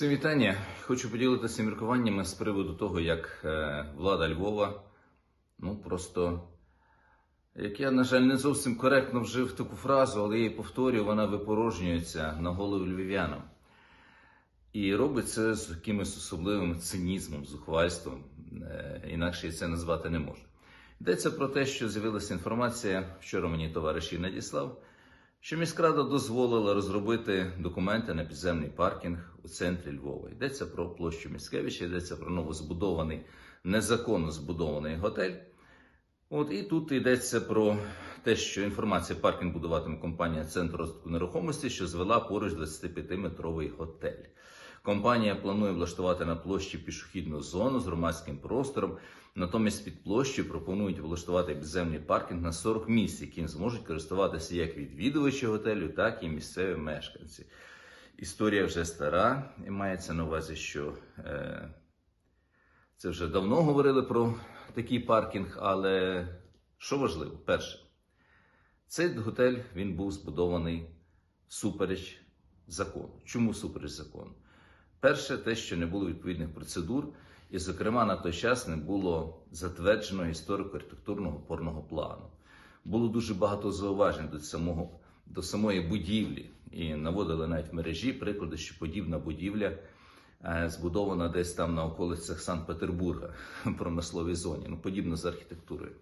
Всім вітання. Хочу поділитися міркуваннями з приводу того, як е, влада Львова, ну просто, як я, на жаль, не зовсім коректно вжив таку фразу, але я її повторюю, вона випорожнюється на голову львів'янам. І робить це з якимось особливим цинізмом, зухвальством. Е, Інакше я це назвати не можу. Йдеться про те, що з'явилася інформація, вчора мені товариш її надіслав, що міськрада дозволила розробити документи на підземний паркінг у центрі Львова. Йдеться про площу Міськевича, йдеться про новозбудований, незаконно збудований готель. От і тут йдеться про те, що інформація паркінг будуватиме компанія Центр розвитку нерухомості, що звела поруч 25-метровий готель. Компанія планує влаштувати на площі пішохідну зону з громадським простором. Натомість під площею пропонують влаштувати підземний паркінг на 40 місць, яким зможуть користуватися як відвідувачі готелю, так і місцеві мешканці. Історія вже стара, і мається на увазі, що е, це вже давно говорили про такий паркінг, але що важливо, перше, цей готель він був збудований всупереч закону. Чому всупереч закону? Перше, те, що не було відповідних процедур, і, зокрема, на той час не було затвердженого історико-архітектурного опорного плану. Було дуже багато зауважень до самого до самої будівлі, і наводили навіть в мережі приклади, що подібна будівля е, збудована десь там на околицях Санкт-Петербурга, в промисловій зоні, ну подібно з архітектурою.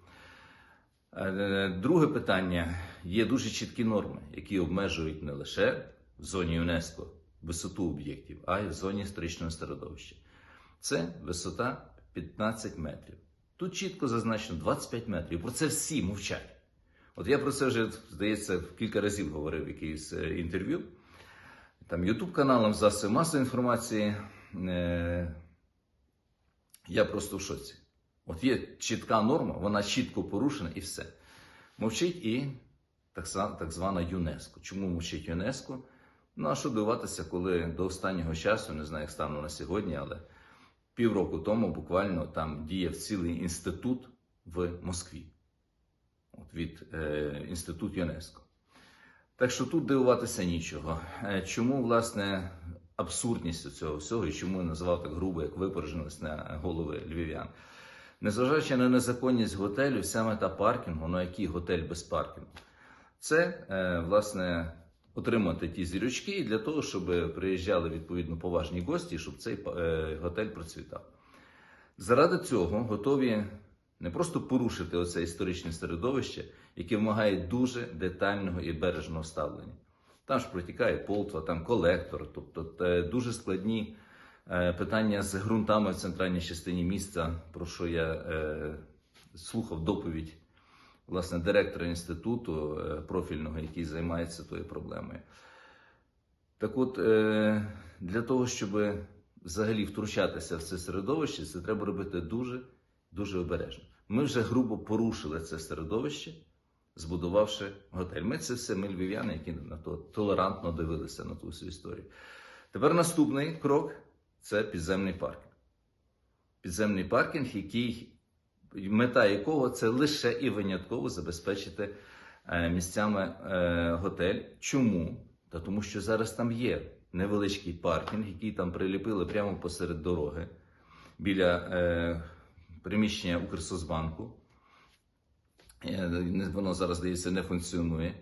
Е, Друге питання: є дуже чіткі норми, які обмежують не лише в зоні ЮНЕСКО висоту об'єктів, а й в зоні історичного середовища. Це висота 15 метрів. Тут чітко зазначено 25 метрів. Про це всі мовчать. От я про це вже, здається, кілька разів говорив в якійсь е, інтерв'ю. Там Ютуб каналам засобів масової інформації. Е, я просто в шоці. От є чітка норма, вона чітко порушена і все. Мовчить і так, так звана ЮНЕСКО. Чому мовчить ЮНЕСКО? Ну, а що дивуватися, коли до останнього часу, не знаю, як стану на сьогодні, але півроку тому буквально там діяв цілий інститут в Москві. От від е, інститут ЮНЕСКО. Так що тут дивуватися нічого. Е, Чому, власне, абсурдність цього всього і чому я назвав так грубо, як випороженість на голови львів'ян? Незважаючи на незаконність готелю, вся мета паркінгу, ну який готель без паркінгу, це, е, власне, отримати ті зірочки і для того, щоб приїжджали відповідно поважні гості, щоб цей е, готель процвітав. Заради цього готові не просто порушити оце історичне середовище, яке вимагає дуже детального і бережного ставлення. Там ж протікає полтва, там колектор, тобто е, дуже складні е, питання з ґрунтами в центральній частині міста, про що я слухав доповідь власне директора інституту е, профільного, який займається тою проблемою. Так от, е, для того, щоб взагалі втручатися в це середовище, це треба робити дуже дуже обережно. Ми вже грубо порушили це середовище, збудувавши готель. Ми це все ми львів'яни, які на то толерантно дивилися на ту всю історію. Тепер наступний крок це підземний паркінг. Підземний паркінг, який, мета якого це лише і винятково забезпечити е, місцями е, готель. Чому? Та тому що зараз там є невеличкий паркінг, який там приліпили прямо посеред дороги біля е, приміщення Укрсоцбанку. Е, Воно зараз, здається, не функціонує.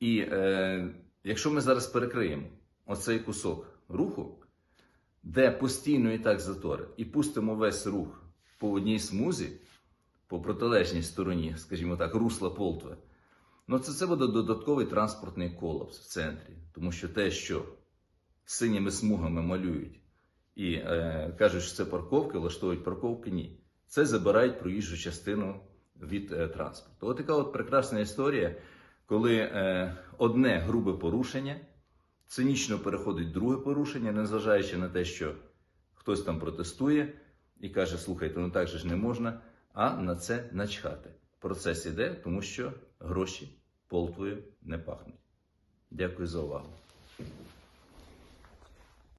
І е, якщо ми зараз перекриємо оцей кусок руху, де постійно і так затори, і пустимо весь рух по одній смузі, по протилежній стороні, скажімо так, русла Полтви, ну це, це буде додатковий транспортний колапс в центрі. Тому що те, що синіми смугами малюють і е, кажуть, що це парковки, влаштовують парковки, ні. Це забирають проїжджу частину від е, транспорту. От така от прекрасна історія, коли е, одне грубе порушення цинічно переходить друге порушення, незважаючи на те, що хтось там протестує і каже: слухайте, ну так же ж не можна, а на це начхати. Процес іде, тому що гроші полтвою не пахнуть. Дякую за увагу.